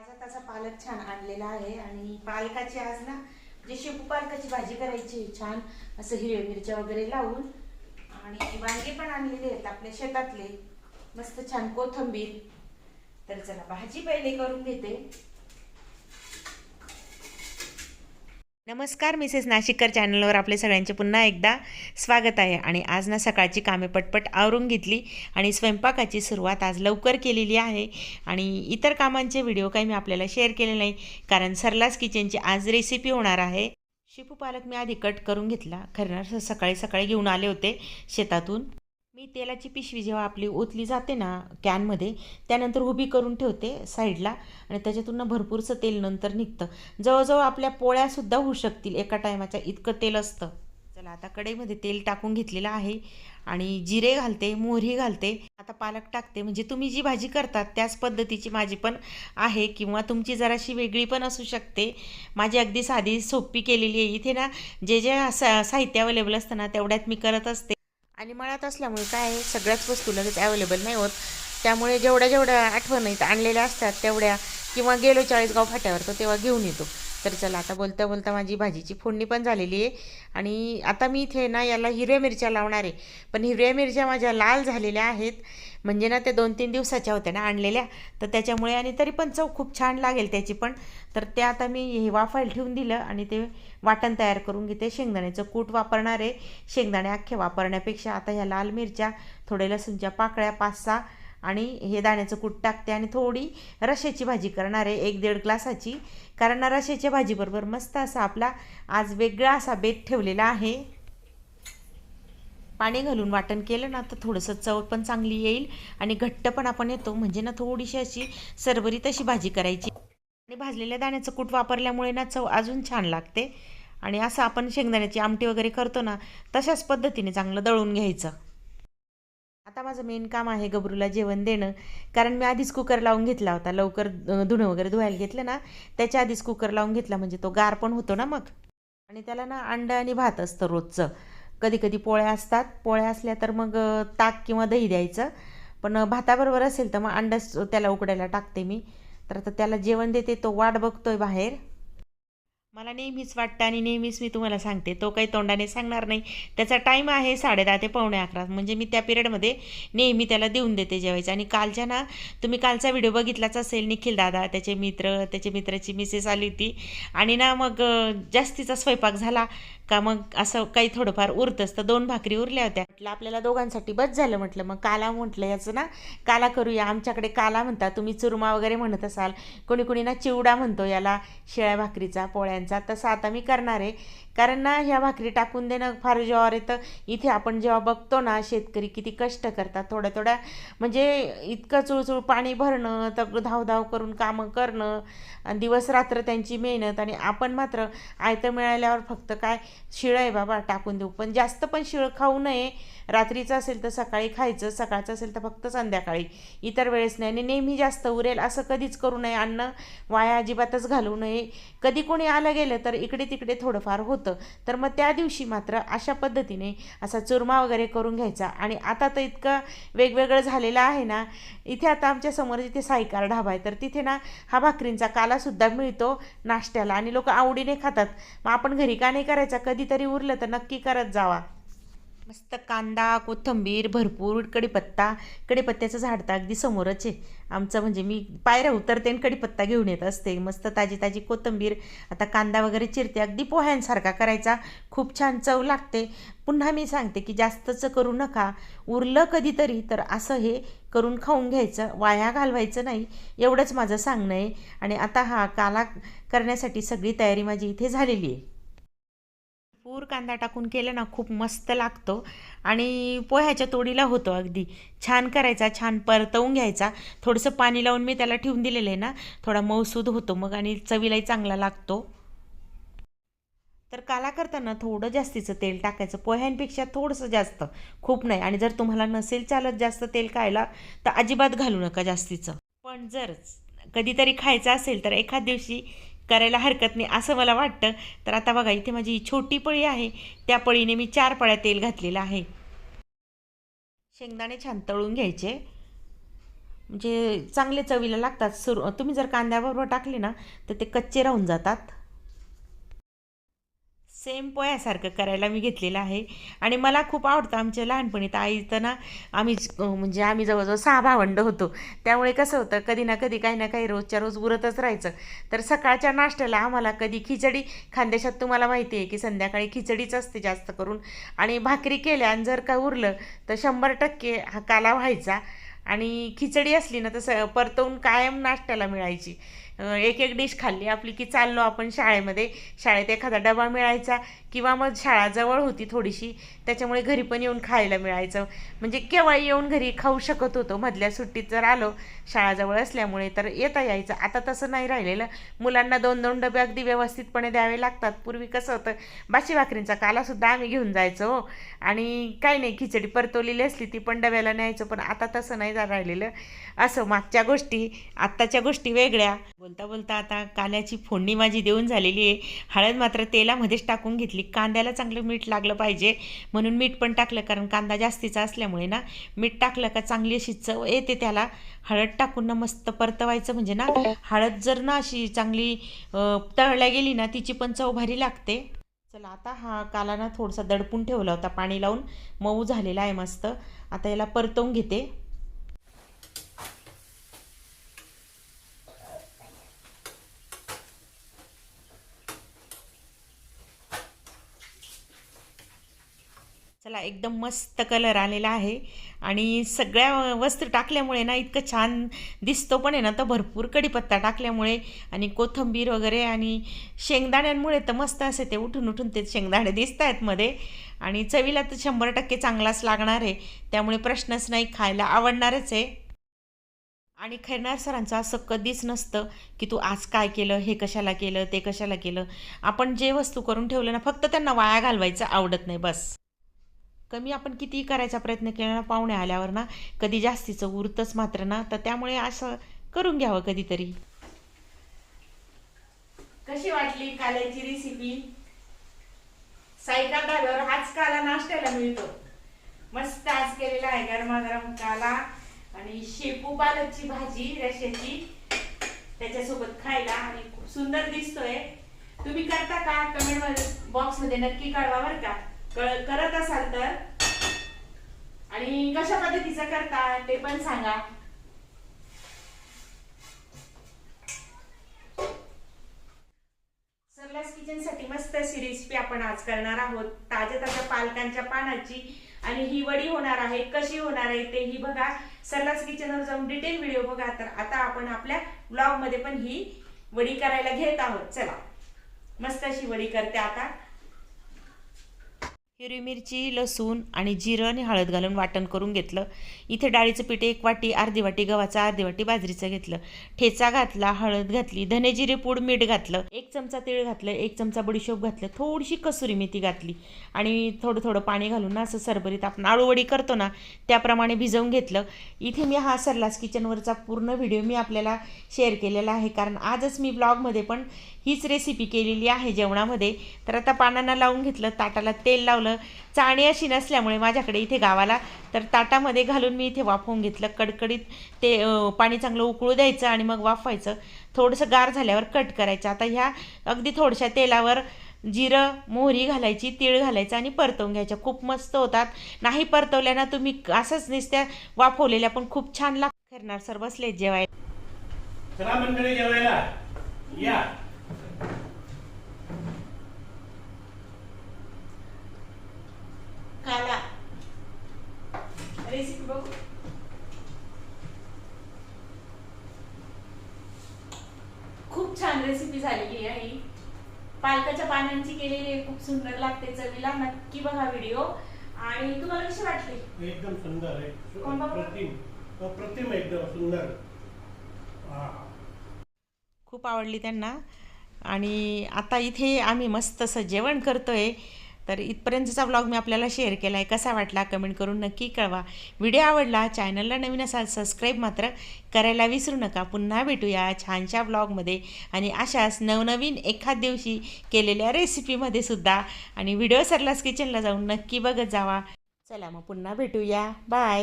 माझा ताजा पालक छान आणलेला आहे आणि पालकाची आज ना जे शेपू पालकाची भाजी करायची छान असं हिरव्या मिरच्या वगैरे लावून. आणि वांगे पण आणलेले आहेत आपल्या शेतातले. मस्त छान कोथंबीर. तर चला भाजी पहिले करून घेते. नमस्कार मिसेस नाशिककर चॅनलवर आपले सगळ्यांचे पुन्हा एकदा स्वागत आहे. आणि आज ना सकाळची कामे पटपट आवरून घेतली आणि स्वयंपाकाची सुरुवात आज लवकर केलेली आहे. आणि इतर कामांचे व्हिडिओ काही मी आपल्याला शेअर केले नाही कारण सरलास किचनची आज रेसिपी होणार आहे. शिपू पालक मी आधी कट करून घेतला. खरं सकाळी सकाळी घेऊन आले होते शेतातून. मी तेलाची पिशवी जेव्हा आपली ओतली जाते ना कॅनमध्ये त्यानंतर उभी करून ठेवते साईडला आणि त्याच्यातून ना भरपूरचं तेल नंतर निघतं. जवळजवळ आपल्या पोळ्यासुद्धा होऊ शकतील एका टायमाच्या इतकं तेल असतं. चला आता कढईमध्ये तेल टाकून घेतलेलं आहे आणि जिरे घालते मोहरी घालते. आता पालक टाकते. म्हणजे तुम्ही जी भाजी करतात त्याच पद्धतीची माझी पण आहे किंवा तुमची जराशी वेगळी पण असू शकते. माझी अगदी साधी सोपी केलेली आहे. इथे ना जे जे सा साहित्य अवेलेबल असतं ना तेवढ्यात मी करत असते. आणि मळ्यात असल्यामुळे काय आहे सगळ्याच वस्तू लगेच अवेलेबल नाही होत. त्यामुळे जेवढ्या जेवढ्या आठवणीत आणलेल्या असतात तेवढ्या किंवा गेलो चाळीसगाव फाट्यावर तर तेव्हा घेऊन येतो. तर चला आता बोलता बोलता माझी भाजीची फोडणी पण झालेली आहे. आणि आता मी इथे ना याला हिरव्या मिरच्या लावणार आहे. पण हिरव्या मिरच्या माझ्या लाल झालेल्या आहेत. म्हणजे ना त्या दोन तीन दिवसाच्या होत्या ना आणलेल्या. तर त्याच्यामुळे आणि तरी पण चव खूप छान लागेल त्याची पण. तर ते आता मी हे वाफायला ठेवून दिलं आणि ते वाटण तयार करून घेते. शेंगदाण्याचं कूट वापरणार आहे. शेंगदाणे अख्खे वापरण्यापेक्षा आता ह्या लाल मिरच्या थोड्या लसूणच्या पाकळ्या पाच सहा आणि हे दाण्याचं कूट टाकते आणि थोडी रश्याची भाजी करणार आहे एक दीड ग्लासाची. कारण ना रश्याच्या भाजीबरोबर मस्त असा आपला आज वेगळा असा बेत ठेवलेला आहे. पाणी घालून वाटण केलं ना तर थोडंसं चव पण चांगली येईल आणि घट्ट पण आपण येतो. म्हणजे ना थोडीशी अशी सरबरीत अशी भाजी करायची. आणि भाजलेल्या दाण्याचं कूट वापरल्यामुळे ना चव अजून छान लागते. आणि असं आपण शेंगदाण्याची आमटी वगैरे करतो ना तशाच पद्धतीने चांगलं दळून घ्यायचं. आता माझं मेन काम आहे गबरूला जेवण देणं. कारण मी आधीच कुकर लावून घेतला होता. लवकर धुणं वगैरे धुवायला घेतलं ना त्याच्या आधीच कुकर लावून घेतला. म्हणजे तो गार पण होतो ना मग. आणि त्याला ना अंडं आणि भात असतं रोजचं. कधी कधी पोळ्या असतात. पोळ्या असल्या तर मग ताक किंवा दही द्यायचं. पण भाताबरोबर असेल तर मग अंडं त्याला उकडायला टाकते मी. तर आता त्याला जेवण देते तो वाट बघतोय बाहेर. मला नेहमीच वाटतं आणि नेहमीच मी तुम्हाला सांगते तो काही तोंडाने सांगणार नाही. त्याचा टाईम आहे साडेदहा ते पावणे अकरा. म्हणजे मी त्या पिरियडमध्ये नेहमी त्याला देऊन देते जेवायचं. आणि कालच्या ना तुम्ही कालचा व्हिडिओ बघितलाच असेल निखिल दादा त्याचे मित्र त्याचे मित्राची मिसेस आली होती. आणि ना मग जास्तीचा स्वयंपाक झाला. का मग असं काही थोडंफार उरतंच. तर दोन भाकरी उरल्या होत्या. म्हटलं आपल्याला दोघांसाठी बस झालं म्हटलं. मग काला म्हटलं याचं ना काला करूया. आमच्याकडे काला म्हणता तुम्ही चुरमा वगैरे म्हणत असाल. कोणी कोणी ना चिवडा म्हणतो याला शिळ्या भाकरीचा पोळ्यांचा. तसं आता मी करणार आहे. कारण ना ह्या भाकरी टाकून देणं फार जेव्हा येतं इथे आपण जेव्हा बघतो ना शेतकरी किती कष्ट करतात. थोड्या थोड्या म्हणजे इतकं चुळचुळ पाणी भरणं तर धावधाव करून कामं करणं आणि दिवस रात्र त्यांची मेहनत आणि आपण मात्र आयतं मिळाल्यावर फक्त काय शिळं आहे बाबा टाकून देऊ. पण जास्त पण शिळं खाऊ नये. रात्रीचं असेल तर सकाळी खायचं सकाळचं असेल तर फक्त संध्याकाळी. इतर वेळेस नाही. आणि नेहमी जास्त उरेल असं कधीच करू नये. अन्न वाया अजिबातच घालू नये. कधी कोणी आलं गेलं तर इकडे तिकडे थोडंफार होतं. तर मग त्या दिवशी मात्र अशा पद्धतीने असा चुरमा वगैरे करून घ्यायचा. आणि आता तर इतकं वेगवेगळं झालेलं आहे ना इथे आता आमच्यासमोर जिथे सायकार ढाबा आहे तर तिथे ना हा भाकरींचा कालासुद्धा मिळतो नाश्त्याला. आणि लोक आवडीने खातात. मग आपण घरी का नाही करायचा? कधीतरी उरलं तर नक्की करत जावा. मस्त कांदा कोथिंबीर भरपूर कढीपत्ता. कडीपत्त्याचं झाड तर अगदी समोरच आहे. आमचं म्हणजे मी पायऱ्या उतरते आणि कडीपत्ता घेऊन येत असते. मस्त ताजी ताजी कोथिंबीर. आता कांदा वगैरे चिरते. अगदी पोह्यांसारखा करायचा. खूप छान चव लागते. पुन्हा मी सांगते की जास्तचं करू नका. उरलं कधीतरी तर असं हे करून खाऊन घ्यायचं. वाया घालवायचं नाही. एवढंच माझं सांगणं आहे. आणि आता हा काला करण्यासाठी सगळी तयारी माझी इथे झालेली आहे. पूर कांदा टाकून केलं ना खूप मस्त लागतो. आणि पोह्याच्या तोडीला होतो अगदी. छान करायचा छान परतवून घ्यायचा. थोडंसं पाणी लावून मी त्याला ठेवून दिलेलं आहे ना थोडा मऊसूद होतो मग आणि चवीलाही चांगला लागतो. तर काला करताना थोडं जास्तीचं तेल टाकायचं. पोह्यांपेक्षा थोडंसं जास्त. खूप नाही. आणि जर तुम्हाला नसेल चालत जास्त तेल खायला तर अजिबात घालू नका जास्तीचं. पण जर कधीतरी खायचं असेल तर एखाद दिवशी करायला हरकत नाही असं मला वाटतं. तर आता बघा इथे माझी छोटी पळी आहे. त्या पळीने मी चार पळ्या तेल घातलेलं आहे. शेंगदाणे छान तळून घ्यायचे. म्हणजे चांगले चवीला लागतात. सुरू तुम्ही जर कांद्याबरोबर टाकले ना तर ते कच्चे राहून जातात. सेम पोह्यासारखं करायला मी घेतलेलं आहे. आणि मला खूप आवडतं आमच्या लहानपणी तर आई तर ना आम्ही म्हणजे आम्ही जवळजवळ सहा भावंड होतो. त्यामुळे कसं होतं कधी ना कधी काही ना काही रोजच्या रोज उरतच राहायचं. तर सकाळच्या नाश्त्याला आम्हाला कधी खिचडी खानदेशात तुम्हाला माहिती आहे की संध्याकाळी खिचडीच असते जास्त करून. आणि भाकरी केल्या आणि जर का उरलं तर शंभर टक्के हा काला व्हायचा. आणि खिचडी असली ना तसं परतवून कायम नाश्त्याला मिळायची. एक एक डिश खाल्ली आपली की चाललो आपण शाळेमध्ये. शाळेत एखादा डबा मिळायचा किंवा मग शाळा जवळ होती थोडीशी त्याच्यामुळे घरी पण येऊन खायला मिळायचं. म्हणजे केव्हा येऊन घरी खाऊ शकत होतो. मधल्या सुट्टीत जर आलो शाळाजवळ असल्यामुळे तर येता यायचं. आता तसं नाही राहिलेलं. मुलांना दोन दोन डबे अगदी व्यवस्थितपणे द्यावे लागतात. पूर्वी कसं होतं बाशी भाकरींचा कालासुद्धा आम्ही घेऊन जायचो हो. आणि काही नाही खिचडी परतवलेली असली ती पण डब्याला न्यायचो. पण आता तसं नाही जा राहिलेलं. असं मागच्या गोष्टी आत्ताच्या गोष्टी वेगळ्या. बोलता बोलता आता कांद्याची फोडणी माझी देऊन झालेली आहे. हळद मात्र तेलामध्येच टाकून घेतली. कांद्याला चांगलं मीठ लागलं पाहिजे. म्हणून मीठ पण टाकलं कारण कांदा जास्तीचा असल्यामुळे ना मीठ टाकलं का चांगली अशी चव येते त्याला. हळद टाकून ना मस्त परतवायचं म्हणजे ना हळद जर ना अशी चांगली तळल्या गेली ना तिची पण चव भारी लागते. चला आता हा काला ना थोडासा दडपून ठेवला होता. पाणी लावून मऊ झालेला आहे मस्त. आता याला परतवून घेते. चला एकदम मस्त कलर आलेला आहे. आणि सगळ्या वस्त्र टाकल्यामुळे ना इतकं छान दिसतो पण आहे ना तर भरपूर कढीपत्ता टाकल्यामुळे. आणि कोथंबीर वगैरे आणि शेंगदाण्यांमुळे तर मस्त असे ते उठून उठून ते शेंगदाणे दिसत आहेत मध्ये. आणि चवीला तर शंभर टक्के चांगलाच लागणार आहे. त्यामुळे प्रश्नच नाही खायला आवडणारच आहे. आणि खैरनार सरांचं असं कधीच नसतं की तू आज काय केलं हे कशाला केलं ते कशाला केलं. आपण जे वस्तू करून ठेवलं ना फक्त त्यांना वाया घालवायचं आवडत नाही बस. कमी आपण कितीही करायचा प्रयत्न केला ना पाहुणे आल्यावर ना कधी जास्तीचं उरतंच मात्र ना तर त्यामुळे असं करून घ्यावं कधीतरी. कशी वाटली काल्याची रेसिपी सायका झाल्यावर हाच काला नाश्त्याला मिळतो. मस्त आज केलेला आहे गरमागरम काला आणि शेपू पालकची भाजी रश्याची. त्याच्यासोबत खायला आणि खूप सुंदर दिसतोय. तुम्ही करता का? कमेंट बॉक्समध्ये नक्की कळवा बरं का. करत असाल तर? आणि कशा पद्धतीचं करता ते पण सांगा. सरलास किचनसाठी मस्त अशी रेसिपी आपण आज करणार आहोत. ताज्या ताज्या पालकांच्या पानाची. आणि ही वडी होणार आहे कशी होणार आहे ते ही बघा. सरलास किचनवर जाऊन डिटेल व्हिडिओ बघा. तर आता आपण आपल्या ब्लॉगमध्ये पण ही वडी करायला घेत आहोत. चला. मस्त अशी वडी करते आता. हिरवी मिरची लसूण आणि जिरं आणि हळद घालून वाटण करून घेतलं. इथे डाळीचं पीठ एक वाटी अर्धी वाटी गव्हाचा अर्धी वाटी बाजरीचं घेतलं. ठेचा घातला हळद घातली धने जिरे पूड मीठ घातलं. एक चमचा तीळ घातलं एक चमचा बडीशोप घातलं थोडीशी कसुरी मेथी घातली. आणि थोडं थोडं पाणी घालून ना असं सरभरीत आपण आळूवडी करतो ना त्याप्रमाणे भिजवून घेतलं. इथे मी हा सरलास किचनवरचा पूर्ण व्हिडिओ मी आपल्याला शेअर केलेला आहे. कारण आजच मी ब्लॉगमध्ये पण हीच रेसिपी केलेली आहे जेवणामध्ये. तर आता पानांना लावून घेतलं ताटाला तेल लावलं चाळणी अशी नसल्यामुळे माझ्याकडे इथे गावाला तर ताटामध्ये घालून मी इथे वाफवून घेतलं. कडकडीत ते पाणी चांगलं उकळू द्यायचं आणि मग वाफवायचं. थोडंसं गार झाल्यावर कट करायचं. आता ह्या अगदी थोड्याशा तेलावर जिरं मोहरी घालायची तीळ घालायचं आणि परतवून घ्यायच्या. खूप मस्त होतात. नाही परतवल्यानं ना तुम्ही असंच नुसत्या वाफवलेल्या पण खूप छान लागतात. करणार सर बसले जेवायला. मंडळी जेवायला. या काला रेसिपी बघू खूप छान रेसिपी झालेली आहे ही पालकाच्या पानांची केलेली खूप सुंदर लागते चवीला नक्की बघा व्हिडिओ आणि तुम्हाला कशी वाटली? एकदम सुंदर आहे अप्रतिम एकदम सुंदर. खूप आवडली त्यांना. आणि आता इथे आम्ही मस्त असं जेवण करतोय. तर इथपर्यंतचा ब्लॉग मी आपल्याला शेअर केला आहे कसा वाटला कमेंट करून नक्की कळवा. व्हिडिओ आवडला चॅनलला नवीन असाल सबस्क्राईब मात्र करायला विसरू नका. पुन्हा भेटूया छानशा ब्लॉगमध्ये आणि अशाच नवनवीन एखाद दिवशी केलेल्या रेसिपीमध्ये सुद्धा. आणि व्हिडिओ सरलास किचनला जाऊन नक्की बघत जावा. चला मग पुन्हा भेटूया. बाय